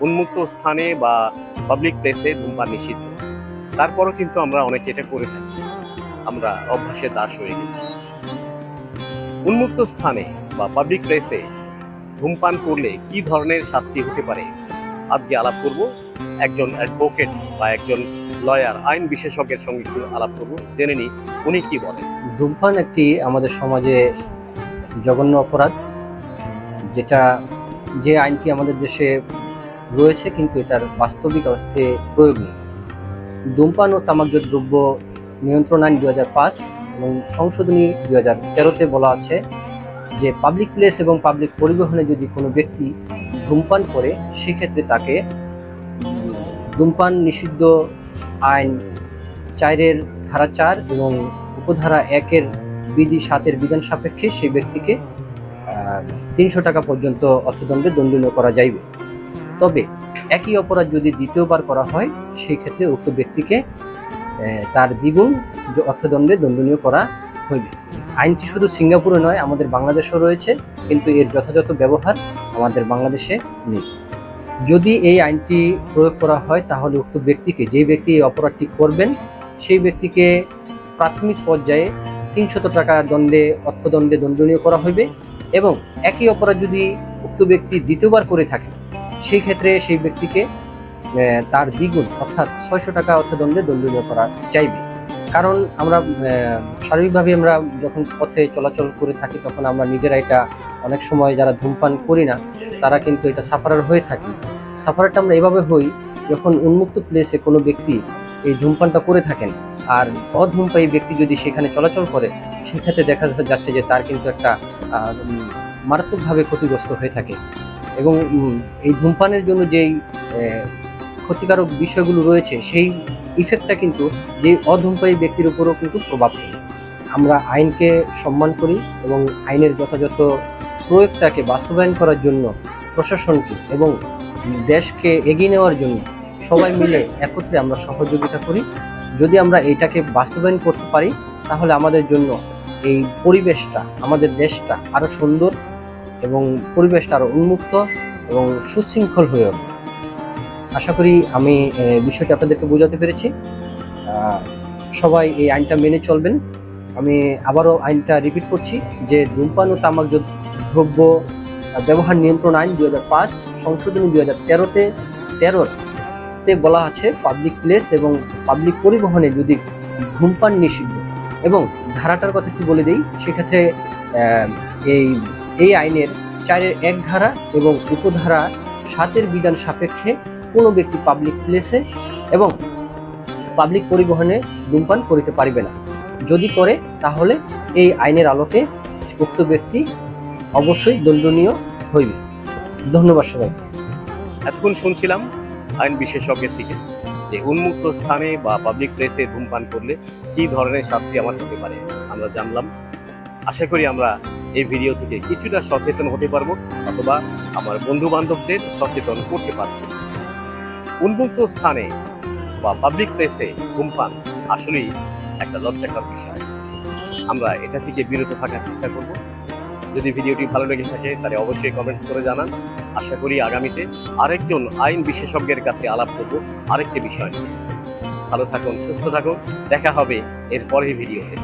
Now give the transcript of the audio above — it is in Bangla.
উন্মুক্ত স্থানে বা পাবলিক প্লেসে ধূমপান নিষিদ্ধ। তারপরও কিন্তু আমরা অনেকে এটা করে থাকি। আমরা অভ্যাসে দাস হয়ে গেছি। উন্মুক্ত স্থানে বা পাবলিক প্লেসে ধূমপান করলে কি ধরনের শাস্তি হতে পারে? আজকে আলাপ করব। একজন অ্যাডভোকেট বা একজন লয়ার আইন বিশেষজ্ঞের সঙ্গে একটু আলাপ করব। জেনে নিই উনি কি বলেন। ধূমপান একটি আমাদের সমাজে জঘন্য অপরাধ, যেটা যে আইনটি আমাদের দেশে রয়েছে, কিন্তু এটার বাস্তবিক অর্থে প্রয়োগ নেই ধূমপান ও তামাকজাত দ্রব্য নিয়ন্ত্রণ আইন দু হাজার পাঁচ এবং সংশোধনী দু হাজার তেরোতে বলা আছে যে পাবলিক প্লেস এবং পাবলিক পরিবহনে যদি কোনো ব্যক্তি ধূমপান করে, সেক্ষেত্রে তাকে ধূমপান নিষিদ্ধ আইন চারের ধারা চার এবং উপধারা একের বিধি সাতের বিধান সাপেক্ষে সেই ব্যক্তিকে তিনশো টাকা পর্যন্ত অর্থদণ্ডে দণ্ডনীয় করা যাইবে। তবে একই অপরাধ যদি দ্বিতীয়বার করা হয় সেই ক্ষেত্রে উক্ত ব্যক্তিকে তার দ্বিগুণ অর্থদণ্ডে দণ্ডনীয় করা হইবে। আইনটি শুধু সিঙ্গাপুরে নয়, আমাদের বাংলাদেশেও রয়েছে, কিন্তু এর যথাযথ ব্যবহার আমাদের বাংলাদেশে নেই। যদি এই আইনটি প্রয়োগ করা হয়, তাহলে উক্ত ব্যক্তিকে, যে ব্যক্তি এই অপরাধটি করবেন, সেই ব্যক্তিকে প্রাথমিক পর্যায়ে তিনশত টাকা দণ্ডে, অর্থদণ্ডে দণ্ডনীয় করা হইবে এবং একই অপরাধ যদি উক্ত ব্যক্তি দ্বিতীয়বার করে থাকেন সেই ক্ষেত্রে সেই ব্যক্তিকে তার দ্বিগুণ, অর্থাৎ ছয়শো টাকা অর্থদণ্ডে দণ্ডনীয় করা চাইবে। কারণ আমরা স্বাভাবিকভাবে আমরা যখন পথে চলাচল করে থাকি, তখন আমরা নিজেরা এটা অনেক সময় যারা ধূমপান করি না, তারা কিন্তু এটা সাফারার হয়ে থাকি। সাফারারটা আমরা এভাবে হই, যখন উন্মুক্ত প্লেসে কোনো ব্যক্তি এই ধূমপানটা করে থাকেন, আর অধূমপায়ী ব্যক্তি যদি সেখানে চলাচল করে, সেক্ষেত্রে দেখা যাচ্ছে যে তার কিন্তু একটা মারাত্মকভাবে ক্ষতিগ্রস্ত হয়ে থাকে। এবং এই ধূমপানের জন্য যেই ক্ষতিকারক বিষয়গুলো রয়েছে, সেই ইফেক্টটা কিন্তু যে অধূমপায়ী ব্যক্তির উপরও কিন্তু প্রভাব ফেলে। আমরা আইনকে সম্মান করি এবং আইনের যথাযথ প্রয়োগটাকে বাস্তবায়ন করার জন্য প্রশাসনকে এবং দেশকে এগিয়ে নেওয়ার জন্য সবাই মিলে একত্রে আমরা সহযোগিতা করি। যদি আমরা এটাকে বাস্তবায়ন করতে পারি, তাহলে আমাদের জন্য এই পরিবেশটা, আমাদের দেশটা আরও সুন্দর এবং পরিবেশটা আরও উন্মুক্ত এবং সুশৃঙ্খল হয়ে উঠবে আশা করি আমি বিষয়টি আপনাদেরকে বোঝাতে পেরেছি। সবাই এই আইনটা মেনে চলবেন। আমি আবারও আইনটা রিপিট করছি যে ধূমপান ও তামাক দ্রব্য ব্যবহার নিয়ন্ত্রণ আইন দুই হাজার পাঁচ, সংশোধনী দুই হাজার তেরোতে তেরোতে বলা আছে পাবলিক প্লেস এবং পাবলিক পরিবহনে যদি ধূমপান নিষিদ্ধ। এবং ধারাটার কথা কি বলে দিই? সেক্ষেত্রে এই এই আইনের চারের এক ধারা এবং উপধারা সাতের বিধান সাপেক্ষে কোনো ব্যক্তি পাবলিক প্লেসে এবং পাবলিক পরিবহনে ধূমপান করিতে পারিবে না। যদি করে, তাহলে এই আইনের আলোকে উক্ত ব্যক্তি অবশ্যই দণ্ডনীয় হইবে। ধন্যবাদ সবাই এতক্ষণ শুনছিলাম আইন বিশেষজ্ঞের থেকে যে উন্মুক্ত স্থানে বা পাবলিক প্লেসে ধূমপান করলে কি ধরনের শাস্তি আমার হতে পারে, আমরা জানলাম। আশা করি আমরা এই ভিডিও থেকে কিছুটা সচেতন হতে পারব, অথবা আমার বন্ধু বান্ধবদের সচেতন করতে পারব। উন্মুক্ত স্থানে বা পাবলিক প্লেসে ধূমপান আসলেই একটা লজ্জাকর বিষয়। আমরা এটা থেকে বিরত থাকার চেষ্টা করব। যদি ভিডিওটি ভালো লেগে থাকে, তাহলে অবশ্যই কমেন্টস করে জানান। আশা করি আগামীতে আরেকজন আইন বিশেষজ্ঞের কাছে আলাপ করব আরেকটি বিষয় ভালো থাকুন, সুস্থ থাকুন। দেখা হবে এর পরের ভিডিওতে